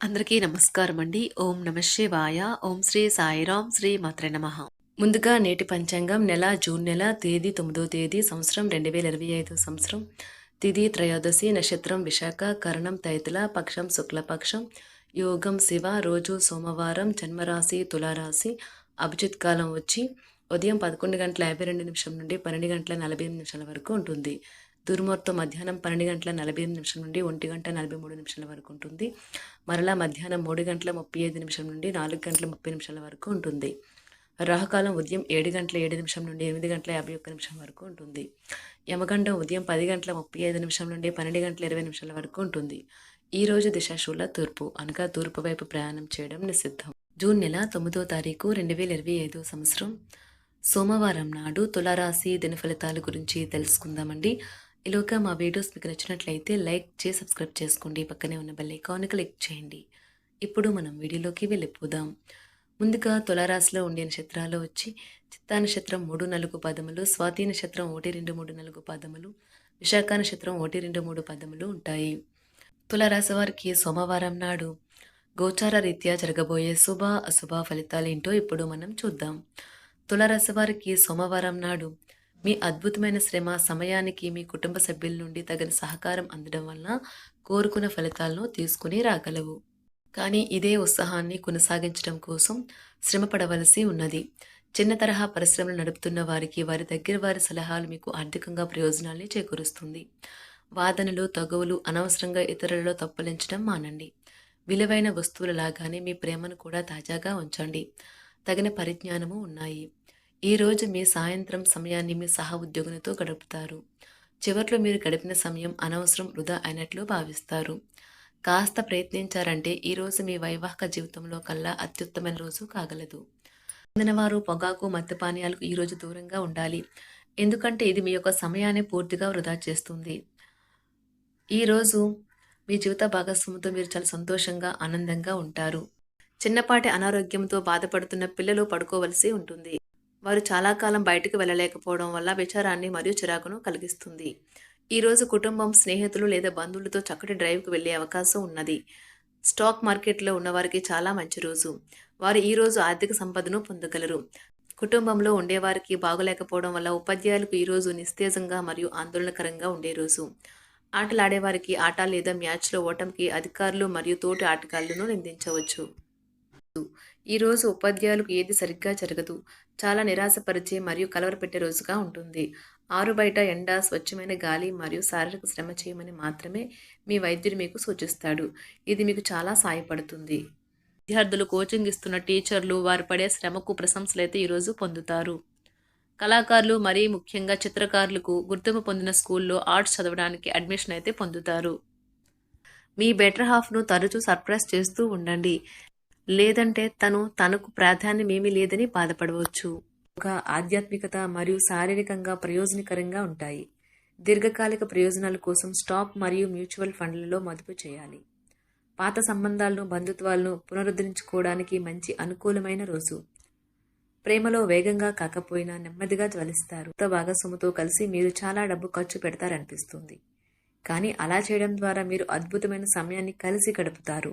అందరికీ నమస్కారం అండి ఓం నమ శివాయ. ఓం శ్రీ సాయిరాం శ్రీ మాత్ర నమ. ముందుగా నేటి పంచాంగం నెల జూన్ నెల తేదీ తొమ్మిదో తేదీ సంవత్సరం రెండు వేల ఇరవై ఐదు సంవత్సరం. తిథి త్రయోదశి నక్షత్రం విశాఖ కరణం తైతుల పక్షం శుక్లపక్షం. యోగం శివ రోజు సోమవారం జన్మరాశి తులారాశి. అభిజిత్ కాలం వచ్చి ఉదయం పదకొండు గంటల యాభై రెండు నిమిషం నుండి పన్నెండు గంటల నలభై ఎనిమిది నిమిషాల వరకు ఉంటుంది. తురుమూర్తో మధ్యాహ్నం పన్నెండు గంటల నలభై ఎనిమిది నిమిషం నుండి ఒంటి గంట నలభై మూడు నిమిషాల వరకు ఉంటుంది. మరలా మధ్యాహ్నం మూడు గంటల ముప్పై ఐదు నిమిషం నుండి నాలుగు గంటల ముప్పై నిమిషాల వరకు ఉంటుంది. రాహుకాలం ఉదయం ఏడు గంటల ఏడు నిమిషం నుండి ఎనిమిది గంటల యాభై ఒక్క నిమిషం వరకు ఉంటుంది. యమగండం ఉదయం పది గంటల ముప్పై ఐదు నిమిషం నుండి పన్నెండు గంటల ఇరవై నిమిషాల వరకు ఉంటుంది. ఈ రోజు దిశాశూల తూర్పు అనగా తూర్పు వైపు ప్రయాణం చేయడం నిషిద్ధం. జూన్ నెల తొమ్మిదో తారీఖు రెండు వేల ఇరవై ఐదో సంవత్సరం. సోమవారం నాడు తులారాశి దిన ఫలితాల గురించి తెలుసుకుందామండి. ఇలాగా మా వీడియోస్ మీకు నచ్చినట్లయితే లైక్ చేసి సబ్స్క్రైబ్ చేసుకోండి. పక్కనే ఉన్న బెల్ ఐకాన్ క్లిక్ చేయండి. ఇప్పుడు మనం వీడియోలోకి వెళ్ళిపోదాం. ముందుగా తులారాశిలో ఉండే నక్షత్రాలు వచ్చి చిత్తా నక్షత్రం మూడు నాలుగు పదములు స్వాతి నక్షత్రం ఒకటి రెండు మూడు నాలుగు పదములు విశాఖ నక్షత్రం ఒకటి రెండు మూడు పదములు ఉంటాయి. తులారాశి వారికి సోమవారం నాడు గోచార రీత్యా జరగబోయే శుభ అశుభ ఫలితాలు ఏంటో ఇప్పుడు మనం చూద్దాం. తులారాశి వారికి సోమవారం నాడు మీ అద్భుతమైన శ్రమ సమయానికి మీ కుటుంబ సభ్యుల నుండి తగిన సహకారం అందడం వలన కోరుకున్న ఫలితాలను తీసుకుని రాగలవు. కానీ ఇదే ఉత్సాహాన్ని కొనసాగించడం కోసం శ్రమ పడవలసి ఉన్నది. చిన్న తరహా పరిశ్రమలు నడుపుతున్న వారికి వారి దగ్గర వారి సలహాలు మీకు ఆర్థికంగా ప్రయోజనాల్ని చేకూరుస్తుంది. వాదనలు తగువులు అనవసరంగా ఇతరులలో తప్పులించడం మానండి. విలువైన వస్తువుల లాగానే మీ ప్రేమను కూడా తాజాగా ఉంచండి. తగిన పరిజ్ఞానము ఉన్నాయి. ఈ రోజు మీ సాయంత్రం సమయాన్ని మీ సహ ఉద్యోగులతో గడుపుతారు. చివర్లో మీరు గడిపిన సమయం అనవసరం వృధా అయినట్లు భావిస్తారు. కాస్త ప్రయత్నించారంటే ఈ రోజు మీ వైవాహిక జీవితంలో కల్లా అత్యుత్తమైన రోజు కాగలదు. చెందినవారు పొగాకు మద్యపానీయాలకు ఈ రోజు దూరంగా ఉండాలి. ఎందుకంటే ఇది మీ యొక్క సమయాన్ని పూర్తిగా వృధా చేస్తుంది. ఈ రోజు మీ జీవిత భాగస్వామితో మీరు చాలా సంతోషంగా ఆనందంగా ఉంటారు. చిన్నపాటి అనారోగ్యంతో బాధపడుతున్న పిల్లలు పడుకోవలసి ఉంటుంది. వారు చాలా కాలం బయటకు వెళ్ళలేకపోవడం వల్ల విచారాన్ని మరియు చిరాకును కలిగిస్తుంది. ఈ రోజు కుటుంబం స్నేహితులు లేదా బంధువులతో చక్కటి డ్రైవ్కు వెళ్ళే అవకాశం ఉన్నది. స్టాక్ మార్కెట్లో ఉన్నవారికి చాలా మంచి రోజు. వారు ఈరోజు ఆర్థిక సంపదను పొందగలరు. కుటుంబంలో ఉండేవారికి బాగోలేకపోవడం వల్ల ఉపాధ్యాయులకు ఈ రోజు నిస్తేజంగా మరియు ఆందోళనకరంగా ఉండే రోజు. ఆటలాడేవారికి ఆట లేదా మ్యాచ్లో ఓటమికి అధికారులు మరియు తోటి ఆటగాళ్ళను నిందించవచ్చు. ఈరోజు ఉపాధ్యాయులకు ఏది సరిగ్గా జరగదు. చాలా నిరాశపరిచే మరియు కలవరపెట్టే రోజుగా ఉంటుంది. ఆరు బయట ఎండ స్వచ్ఛమైన గాలి మరియు శారీరక శ్రమ చేయమని మాత్రమే మీ వైద్యుడు మీకు సూచిస్తాడు. ఇది మీకు చాలా సాయపడుతుంది. విద్యార్థులు కోచింగ్ ఇస్తున్న టీచర్లు వారు పడే శ్రమకు ప్రశంసలు అయితే ఈరోజు పొందుతారు. కళాకారులు మరీ ముఖ్యంగా చిత్రకారులకు గుర్తింపు పొందిన స్కూల్లో ఆర్ట్స్ చదవడానికి అడ్మిషన్ అయితే పొందుతారు. మీ బెటర్ హాఫ్ను తరచూ సర్ప్రైజ్ చేస్తూ ఉండండి. లేదంటే తను తనకు ప్రాధాన్యమేమీ లేదని బాధపడవచ్చు. ఒక ఆధ్యాత్మికత మరియు శారీరకంగా ప్రయోజనకరంగా ఉంటాయి. దీర్ఘకాలిక ప్రయోజనాల కోసం స్టాక్ మరియు మ్యూచువల్ ఫండ్లలో మదుపు చేయాలి. పాత సంబంధాలను బంధుత్వాలను పునరుద్ధరించుకోవడానికి మంచి అనుకూలమైన రోజు. ప్రేమలో వేగంగా కాకపోయినా నెమ్మదిగా జ్వలిస్తారు. కొత్త భాగస్వామితో కలిసి మీరు చాలా డబ్బు ఖర్చు పెడతారనిపిస్తుంది. కానీ అలా చేయడం ద్వారా మీరు అద్భుతమైన సమయాన్ని కలిసి గడుపుతారు.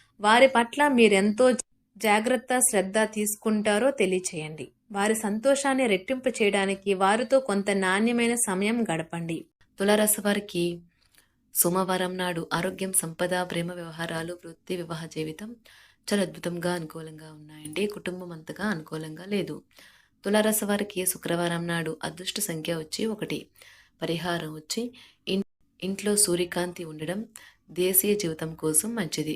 వారి పట్ల మీరెంతో జాగ్రత్త శ్రద్ధ తీసుకుంటారో తెలియచేయండి. వారి సంతోషాన్ని రెట్టింపు చేయడానికి వారితో కొంత నాణ్యమైన సమయం గడపండి. తులరస వారికి సోమవారం నాడు ఆరోగ్యం సంపద ప్రేమ వ్యవహారాలు వృత్తి వివాహ జీవితం చాలా అద్భుతంగా అనుకూలంగా ఉన్నాయండి. కుటుంబం అంతగా అనుకూలంగా లేదు. తులారాశి వారికి శుక్రవారం నాడు అదృష్ట సంఖ్య వచ్చి ఒకటి. పరిహారం వచ్చి ఇంట్లో సూర్యకాంతి ఉండడం దేశీయ జీవితం కోసం మంచిది.